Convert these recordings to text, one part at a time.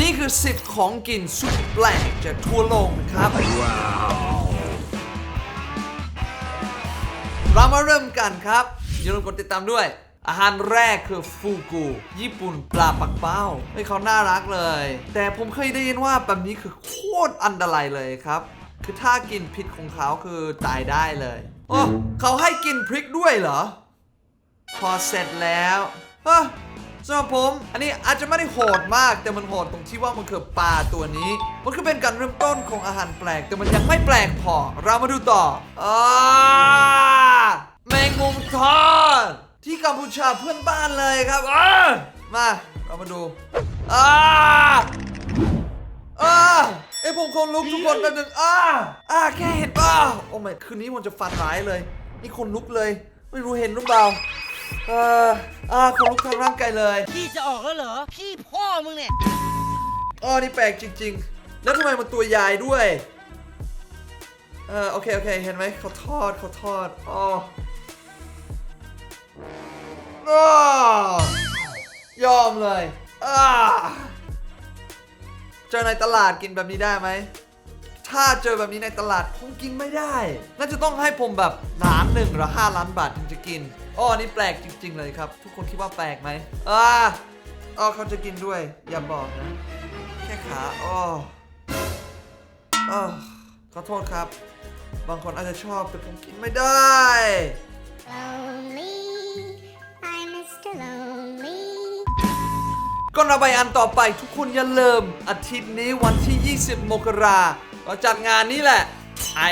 นี่คือ 10 ของกินสุดแปลกจากทั่วโลกนะครับ เรามาเริ่มกันครับ อย่าลืมกดติดตามด้วย อาหารแรกคือฟูกุ ญี่ปุ่นปลาปักเป้าเฮ้ยเขาน่ารักเลย แต่ผมเคยได้ยินว่าแบบนี้คือโคตรอันตรายเลยครับ คือถ้ากินพิษของเขาคือตายได้เลยโอ้เขาให้กินพริกด้วยเหรอ พอเสร็จแล้วเฮ้ย สำหรับผม อันนี้อาจจะไม่ได้โหดมาก แต่มันโหดตรงที่ว่ามันคือปลาตัวนี้ มันคือเป็นการเริ่มต้นของอาหารแปลก แต่มันยังไม่แปลกพอ เรามาดูต่ออาแมงมุมทอด ที่กัมพูชาเพื่อนบ้านเลยครับอ่ามา เรามาดูอ่าอ่าเอ้ยผมคนลุกทุกคนแป๊บนึงอ่าอ่าแค่เห็นป่าโอ้ไม่คืนนี้มันจะฟันร้ายเลย นี่คนลุกเลย ไม่รู้เห็นหรือเปล่า เอ่ออ่าคนลุกทั้งร่างกายเลย พี่จะออกแล้วเหรอ พี่พ่อมึงเนี่ยอ๋อนี่แปลกจริง ๆ แล้วทำไมมันตัวใหญ่ด้วย เออโอเค โอเค เห็นไหมเขาทอดเขาทอดอ๋ออ้อยอมเลยอ่าเจอในตลาดกินแบบนี้ได้ไหม ถ้าเจอแบบนี้ในตลาดคงกินไม่ได้ น่าจะต้องให้ผมแบบล้านหนึ่งหรือห้าล้านบาทถึงจะกิน อ๋อนี่แปลกจริง ๆ เลยครับ ทุกคนคิดว่าแปลกไหมอ่าอ๋อเขาจะกินด้วย อย่าบอกนะ แค่ขาอ๋ออ๋อขอโทษครับ บางคนอาจจะชอบแต่ผมกินไม่ได้ Lonely, I'm Mr. Lonely. ก่อนเราไปอันต่อไปทุกคนอย่าลืมอาทิตย์นี้วันที่ 20 มกราเราจัดงานนี้แหละ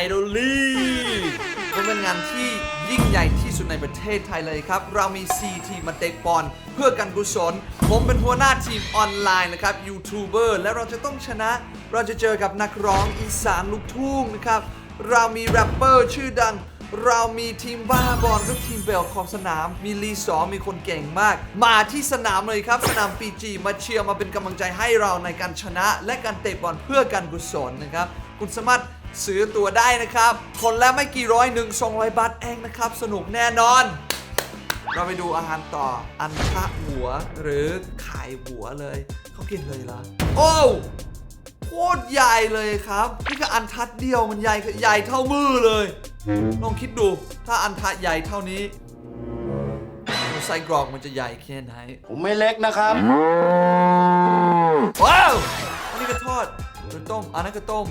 Idol League มันเป็นงานที่ ยิ่งใหญ่ที่สุดในประเทศไทยเลยครับ เรามี 4 ทีมมาเตะบอลเพื่อการกุศล ผมเป็นหัวหน้าทีมออนไลน์นะครับยูทูบเบอร์และเราจะต้องชนะ เราจะเจอกับนักร้องอีสานลูกทุ่งนะครับ เรามีแรปเปอร์ชื่อดัง เรามีทีมบ้าบอลก็ทีมเบลขอบสนาม มีรีสอมีคนเก่งมาก มาที่สนามเลยครับ สนามปีจีมาเชียร์มาเป็นกำลังใจให้เราในการชนะ และการเตะบอลเพื่อการกุศลนะครับ คุณสามารถ ซื้อตัวได้นะครับ คนละไม่กี่ร้อยหนึ่งสองร้อยบาทเองนะครับ สนุกแน่นอน เราไปดูอาหารต่ออันทะหัวหรือขายหัวเลย เขากินเลยเหรอโอ้วโคตรใหญ่เลยครับ นี่คืออันทัดเดียวมันใหญ่ใหญ่เท่ามือเลย ลองคิดดูถ้าอันทะใหญ่เท่านี้ไส้กรอกมันจะใหญ่แค่ไหน ผมไม่เล็กนะครับ ว้าว อันนี้ก็ทอดหรือต้ม อันนั้นก็ต้ม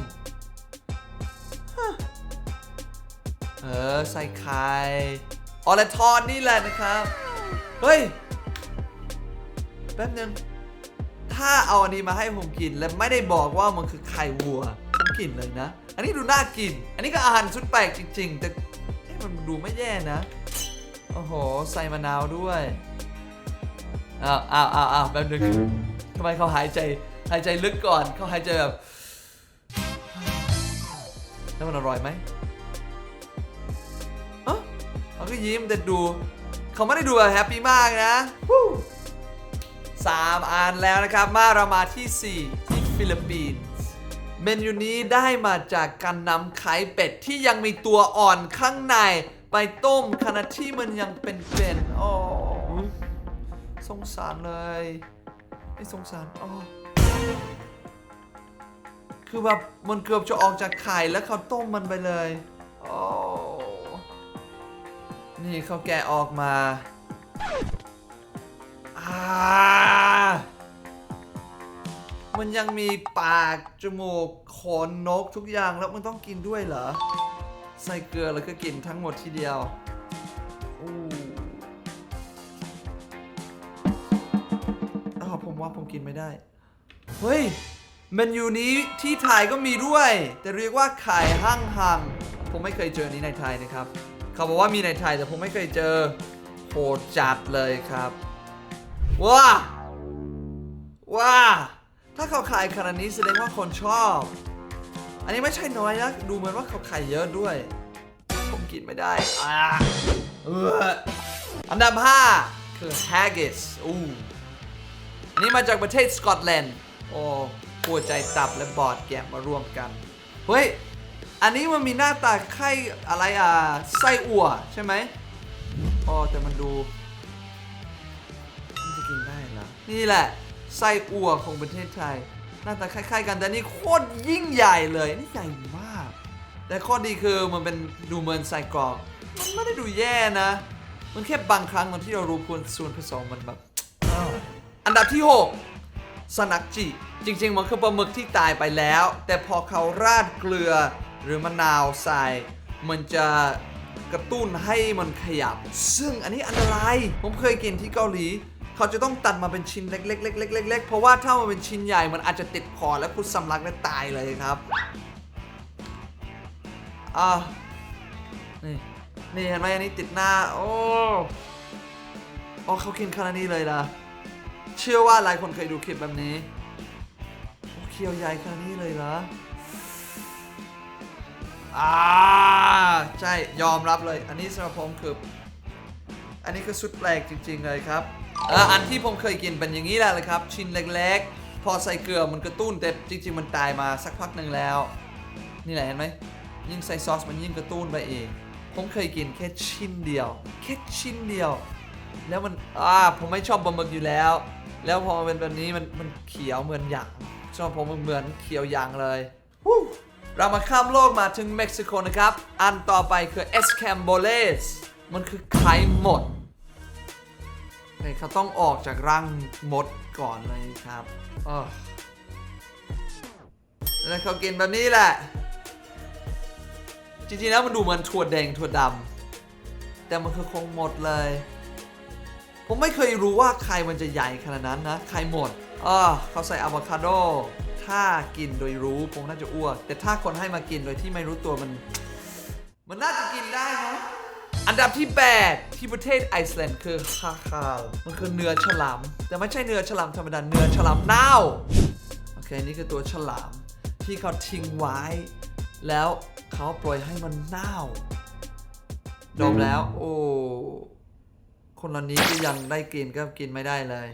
เออใส่ไข่ออแลทอดนี่แหละนะครับ เฮ้ย แป๊บนึง ถ้าเอาอันนี้มาให้ผมกิน และไม่ได้บอกว่ามันคือไข่วัวผมกินเลยนะ อันนี้ดูน่ากิน อันนี้ก็อาหารสุดแปลกจริง ๆ แต่มันดูไม่แย่นะ โอ้โห ใส่มะนาวด้วยอ้าวอ้าวอ้าวอ้าวแป๊บนึงทำไมเขาหายใจหายใจลึกก่อนเขาหายใจแบบแล้วมันอร่อยไหม เขาก็ยิ้มแต่ดู เขาไม่ได้ดูแบบแฮปปี้มากนะสามอันแล้วนะครับ มาเรามาที่ 4 ที่ฟิลิปปินส์เมนูนี้ได้มาจากการนำไข่เป็ดที่ยังมีตัวอ่อนข้างใน ไปต้มขณะที่มันยังเป็นๆโอ้สงสารเลยไม่สงสารอ๋อคือแบบมันเกือบจะออกจากไข่แล้วเขาต้มมันไปเลย นี่เขาแกะออกมาอามันยังมีปากจมูกขนนกทุกอย่างแล้วมันต้องกินด้วยเหรอ ใส่เกลือแล้วก็กินทั้งหมดทีเดียวอู้อ้าวผมว่าผมกินไม่ได้ เฮ้ยเมนูนี้ที่ไทยก็มีด้วย แต่เรียกว่าไข่หั่งหังผมไม่เคยเจอนี้ในไทยนะครับ เขาบอกว่ามีในไทยแต่ผมไม่เคยเจอโหดจัดเลยครับว้าว้าถ้าเขาขายขนาดนี้แสดงว่าคนชอบ อันนี้ไม่ใช่น้อยนะดูเหมือนว่าเขาขายเยอะด้วย ผมกินไม่ได้อ่าเอออันดับ 5 คือ haggis อู้อันนี้มาจากประเทศสกอตแลนด์โอ้หัวใจตับและบอดแกะมารวมกัน เฮ้ย อันนี้มันมีหน้าตาไข่อะไรอะไส้อั่วใช่ไหมอ๋อแต่มันดูมันจะกินได้เหรอนี่แหละไส้อั่วของประเทศไทย หน้าตาคล้ายๆกันแต่นี่โคตรยิ่งใหญ่เลยนี่ใหญ่มาก แต่ข้อดีคือมันเป็นดูเหมือนไส้กรอกมันไม่ได้ดูแย่นะ มันแค่บางครั้งมันที่เรารู้ควรส่วนผสมมันแบบอันดับที่ 6 สนักจิ จริง ๆ มันคือปลาหมึกที่ตายไปแล้ว แต่พอเขาราดเกลือ รือมะนาวใส่มันจะกระตุ้นให้มันขยับ ซึ่งอันนี้อันตราย ผมเคยกินที่เกาหลี เขาจะต้องตัดมาเป็นชิ้นเล็กๆๆๆๆๆเพราะว่าถ้ามันเป็นชิ้นใหญ่มันอาจจะติดคอและคุณสำลักและตายเลยครับอ่านี่นี่เห็นไหมอันนี้ติดหน้า โอ้อ๋อเขากินขนาดนี้เลยล่ะ เชื่อว่าหลายคนเคยดูคลิปแบบนี้ โอ้เคียวใหญ่ขนาดนี้เลยเหรอ อ่าใช่ยอมรับเลย อันนี้สำหรับผมคือ อันนี้คือสุดแปลกจริง ๆ เลยครับเอออันที่ผมเคยกินเป็นอย่างนี้แหละเลยครับ ชิ้นเล็กๆ พอใส่เกลือมันกระตุ้นแต่จริง ๆ มันตายมาสักพักหนึ่งแล้ว นี่แหละเห็นไหมยิ่งใส่ซอสมันยิ่งกระตุ้นไปเอง ผมเคยกินแค่ชิ้นเดียว แค่ชิ้นเดียว แล้วมันอ่าผมไม่ชอบปลาหมึกอยู่แล้ว แล้วพอมันเป็นแบบนี้มันมันเขียวเหมือนหยางชอบผมมันเหมือนเขียวหยางเลยวู้ เรามาข้ามโลกมาถึงเม็กซิโกนะครับ อันต่อไปคือเอสแคมโบเลสมันคือไข่หมดเฮ้ยเขาต้องออกจากร่างมดก่อนเลยครับแล้วเขากินแบบนี้แหละ จริงๆแล้วมันดูเหมือนถั่วแดงถั่วดำแต่มันคือคงหมดเลย ผมไม่เคยรู้ว่าไข่มันจะใหญ่ขนาดนั้นนะไข่หมดอ่าเขาใส่อะโวคาโด ถ้ากินโดยรู้ผมน่าจะอ้วก แต่ถ้าคนให้มากินโดยที่ไม่รู้ตัวมัน มันน่าจะกินได้นะอันดับที่ 8 ที่ประเทศไอซ์แลนด์คือฮาคาลมันคือเนื้อฉลาม แต่ไม่ใช่เนื้อฉลามธรรมดาเนื้อฉลามเน่าโอเคนี่คือตัวฉลามที่เขาทิ้งไว้ แล้วเขาปล่อยให้มันเน่าดมแล้ว โอ้คนเหล่านี้ก็ยังได้กินก็กินไม่ได้เลย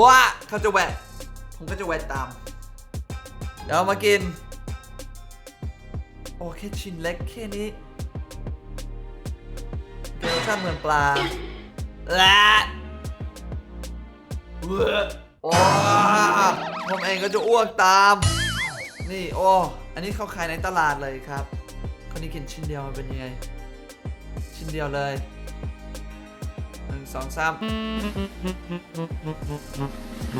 ว้าเขาจะแหวะ ผมก็จะแหวะตาม เดี๋ยวเอามากิน โอ้แค่ชิ้นเล็กแค่นี้เรสชาเหมือนปลาและเว้อโอ้ผมเองก็จะอ้วกตาม นี่โอ้อันนี้เขาขายในตลาดเลยครับ คนนี้กินชิ้นเดียวมันเป็นยังไง ชิ้นเดียวเลย นึ่งสองสาม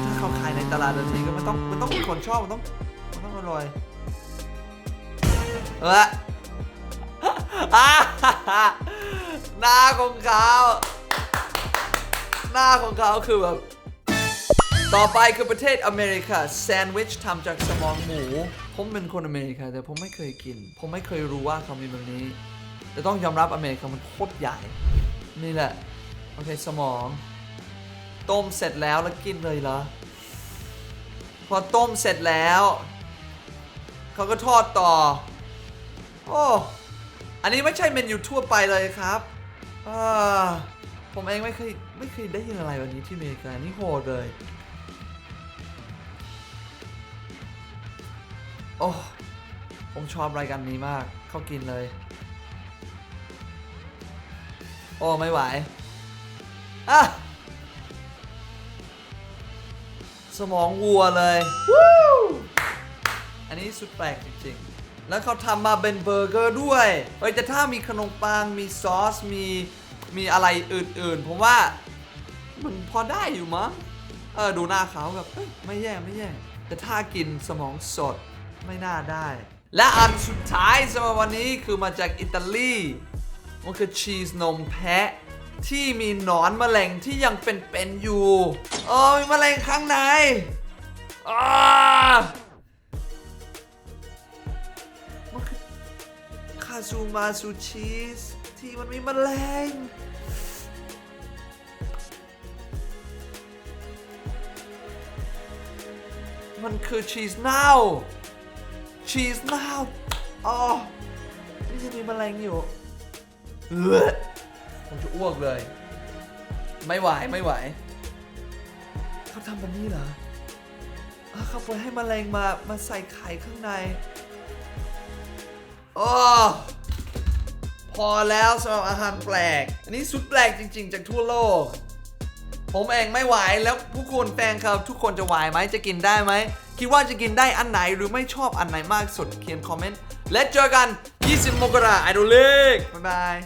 ถ้าเขาขายในตลาดแบบนี้ก็มันต้องมันต้องมีคนชอบมันต้องมันต้องอร่อยเอออ่าหน้าของเขาหน้าของเขาคือแบบต่อไปคือประเทศอเมริกาแซนด์วิชทำจากสมองหมู ผมเป็นคนอเมริกาแต่ผมไม่เคยกิน ผมไม่เคยรู้ว่าเขามีแบบนี้ แต่ต้องยอมรับอเมริกามันโคตรใหญ่ นี่แหละ โอเคสมอง ต้มเสร็จแล้วแล้วกินเลยเหรอ พอต้มเสร็จแล้ว เขาก็ทอดต่อ โอ้ อันนี้ไม่ใช่เมนูทั่วไปเลยครับอผมเองไม่เคยไม่เคยได้ยินอะไรแบบนี้ที่เมกานี่โหดเลย โอ้ ผมชอบรายการนี้มาก เข้ากินเลย โอ้ ไม่ไหว อะสมองวัวเลยวู้อันนี้สุดแปลกจริงๆ แล้วเขาทำมาเป็นเบอร์เกอร์ด้วยเฮ้ยแต่ถ้ามีขนมปัง มีซอส มี มีอะไรอื่นๆ ผมว่า มันพอได้อยู่มั้ง เออ ดูหน้าเขาแบบเฮ้ยไม่แย่ไม่แย่ แต่ถ้ากินสมองสดไม่น่าได้ และอันสุดท้ายสำหรับวันนี้คือมาจากอิตาลี มันคือชีสนมแพะ ที่มีหนอนแมลงที่ยังเป็นๆอยู่เออมีแมลงข้างในอ้ามันคือคาซูมาซูชีสที่มันมีแมลงมันคือชีสเน่าชีสเน่าอ๋อนี่จะมีแมลงอยู่เออ ผมจะอ้วกเลย ไม่ไหวไม่ไหวเขาทำแบบนี้เหรอเขาปล่อยให้แมลงมามาใส่ไข่ข้างในโอ้พอแล้วสำหรับอาหารแปลก อันนี้สุดแปลกจริง ๆ จากทั่วโลก ผมเองไม่ไหวแล้วผู้คนแฟนครับทุกคนจะไหวไหมจะกินได้ไหม คิดว่าจะกินได้อันไหนหรือไม่ชอบอันไหนมากสุดเขียนคอมเมนต์ และเจอกัน 20 มกราไอดอลเลกบ๊ายบาย